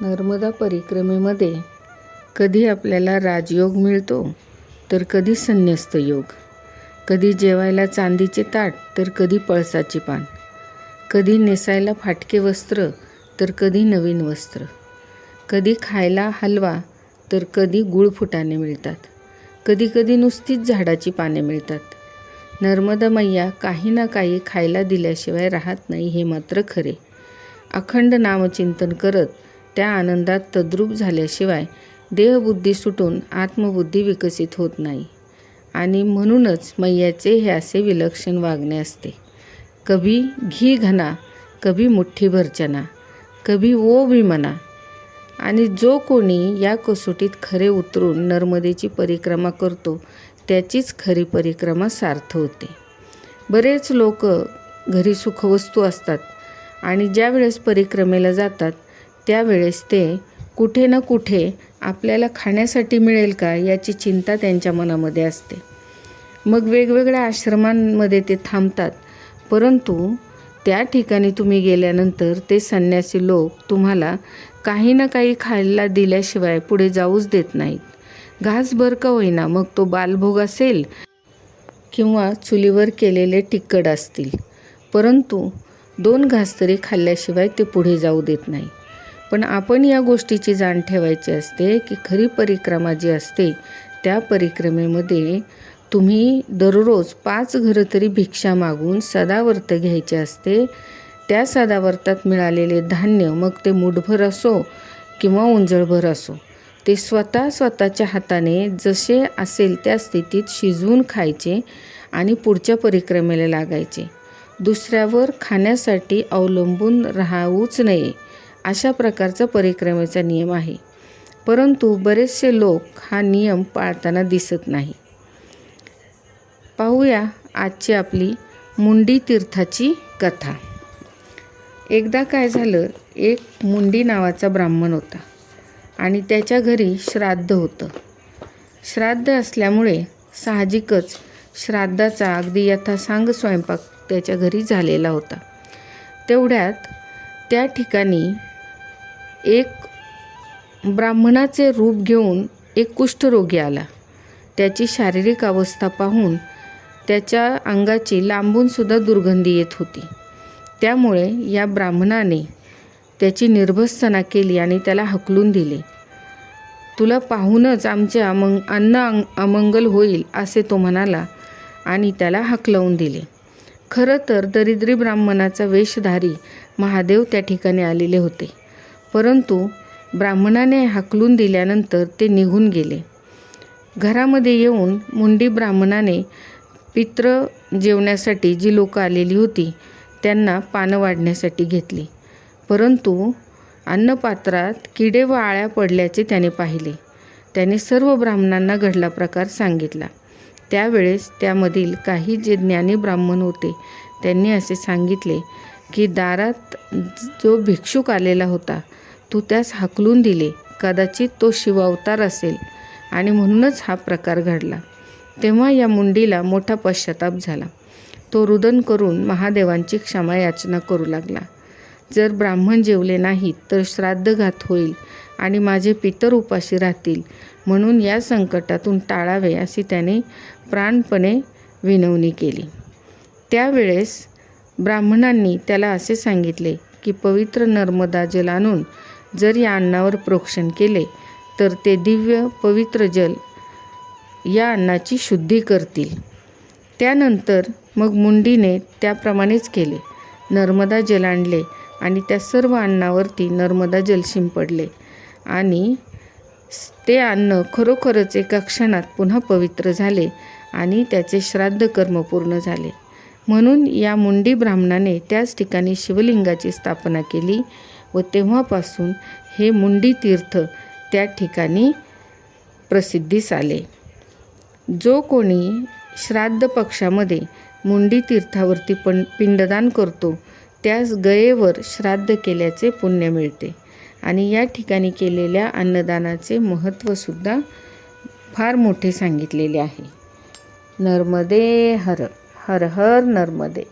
नर्मदा परिक्रमेमध्ये कधी आपल्याला राजयोग मिळतो तर कधी संन्यस्त योग. कधी जेवायला चांदीचे ताट तर कधी पळसाची पान. कधी नेसायला फाटके वस्त्र तर कधी नवीन वस्त्र. कधी खायला हलवा तर कधी गुळ फुटाने मिळतात. कधी कधी नुसतीच झाडाची पाने मिळतात. नर्मदा मैया काही ना काही खायला दिल्याशिवाय राहत नाही हे मात्र खरे. अखंड नामचिंतन करत त्या आनंदात तद्रूप झाल्याशिवाय देहबुद्धी सुटून आत्मबुद्धी विकसित होत नाही. आणि म्हणूनच मैयाचे हे असे विलक्षण वागणे असते. कभी घी घना कभी मुठ्ठी भरचना कभी ओ विमना आणि जो कोणी या कसोटीत खरे उतरून नर्मदेची परिक्रमा करतो त्याचीच खरी परिक्रमा सार्थ होते. बरेच लोक घरी सुखवस्तू असतात आणि ज्यावेळेस परिक्रमेला जातात त्यावेळेस ते कुठे ना कुठे आपल्याला खाण्यासाठी मिळेल का याची चिंता त्यांच्या मनामध्ये असते. मग वेगवेगळ्या आश्रमांमध्ये ते थांबतात परंतु त्या ठिकाणी तुम्ही गेल्यानंतर ते संन्यासी लोक तुम्हाला काही ना काही खायला दिल्याशिवाय पुढे जाऊच देत नाहीत. घासभर का होईना मग तो बालभोग असेल किंवा चुलीवर केलेले तिखट असतील परंतु दोन घास तरी खाल्ल्याशिवाय ते पुढे जाऊ देत नाही पण आपण या गोष्टीची जाण ठेवायची असते की खरी परिक्रमा जी असते त्या परिक्रमेमध्ये तुम्ही दररोज पाच घरं तरी भिक्षा मागून सदावर्त घ्यायचे असते. त्या सदावर्तात मिळालेले धान्य मग ते मुठभर असो किंवा उंजळभर असो ते स्वतः स्वतःच्या हाताने जसे असेल त्या स्थितीत शिजवून खायचे आणि पुढच्या परिक्रमेला लागायचे. दुसऱ्यावर खाण्यासाठी अवलंबून राहावूच नये. अशा प्रकारचा परिक्रमेचा नियम आहे. परंतु बरेचसे लोक हा नियम पाळताना दिसत नाही. पाहूया आजची आपली मुंडी तीर्थाची कथा. एकदा काय झालं एक मुंडी नावाचा ब्राह्मण होता आणि त्याच्या घरी श्राद्ध होतं. श्राद्ध असल्यामुळे साहजिकच श्राद्धाचा अगदी यथासांग स्वयंपाक त्याच्या घरी झालेला होता. तेवढ्यात त्या ठिकाणी एक ब्राह्मणाचे रूप घेऊन एक कुष्ठरोगी आला. त्याची शारीरिक अवस्था पाहून त्याच्या अंगाची लांबूनसुद्धा दुर्गंधी येत होती. त्यामुळे या ब्राह्मणाने त्याची निर्भत्सना केली आणि त्याला हकलून दिले. तुला पाहूनच आमचे अमंग अन्न अमंगल होईल असे तो म्हणाला आणि त्याला हकलवून दिले. खरं तर दरिद्री ब्राह्मणाचा वेशधारी महादेव त्या ठिकाणी आलेले होते. परंतु ब्राह्मणाने हाकलून दिल्यानंतर ते निघून गेले. घरामध्ये येऊन मुंडी ब्राह्मणाने पित्र जेवण्यासाठी जी लोकं आलेली होती त्यांना पानं वाढण्यासाठी घेतली. परंतु अन्नपात्रात किडे व आळ्या पडल्याचे त्याने पाहिले. त्याने सर्व ब्राह्मणांना घडला प्रकार सांगितला. त्यावेळेस त्यामधील काही जे ज्ञानी ब्राह्मण होते त्यांनी असे सांगितले की दारात जो भिक्षुक आलेला होता तू त्यास हाकलून दिले. कदाचित तो शिवावतार असेल. आणि म्हणूनच हा प्रकार घडला. तेव्हा या मुंडीला मोठा पश्चाताप झाला. तो रुदन करून महादेवांची क्षमा याचना करू लागला. जर ब्राह्मण जेवले नाहीत तर श्राद्धघात होईल आणि माझे पितर उपाशी राहतील. म्हणून या संकटातून टाळावे अशी त्याने प्राणपणे विनवणी केली. त्यावेळेस ब्राह्मणांनी त्याला असे सांगितले की पवित्र नर्मदा जल आणून जर या अन्नावर प्रोक्षण केले तर ते दिव्य पवित्र जल या अन्नाची शुद्धी करतील. त्यानंतर मग मुंडीने त्याप्रमाणेच केले. नर्मदा जल आणले आणि त्या सर्व अन्नावरती नर्मदा जल शिंपडले आणि ते अन्न खरोखरच एका क्षणात पुन्हा पवित्र झाले आणि त्याचे श्राद्ध कर्म पूर्ण झाले. म्हणून या मुंडी ब्राह्मणाने त्याच ठिकाणी शिवलिंगाची स्थापना केली. व तेव्हापासून हे मुंडी तीर्थ त्या ठिकाणी प्रसिद्धीस आले. जो कोणी श्राद्ध पक्षामध्ये मुंडी तीर्थावरती पण पिंडदान करतो त्यास गयेवर श्राद्ध केल्याचे पुण्य मिळते आणि या ठिकाणी केलेल्या अन्नदानाचे महत्त्वसुद्धा फार मोठे सांगितलेले आहे. नर्मदे हर हर हर नर्मदे.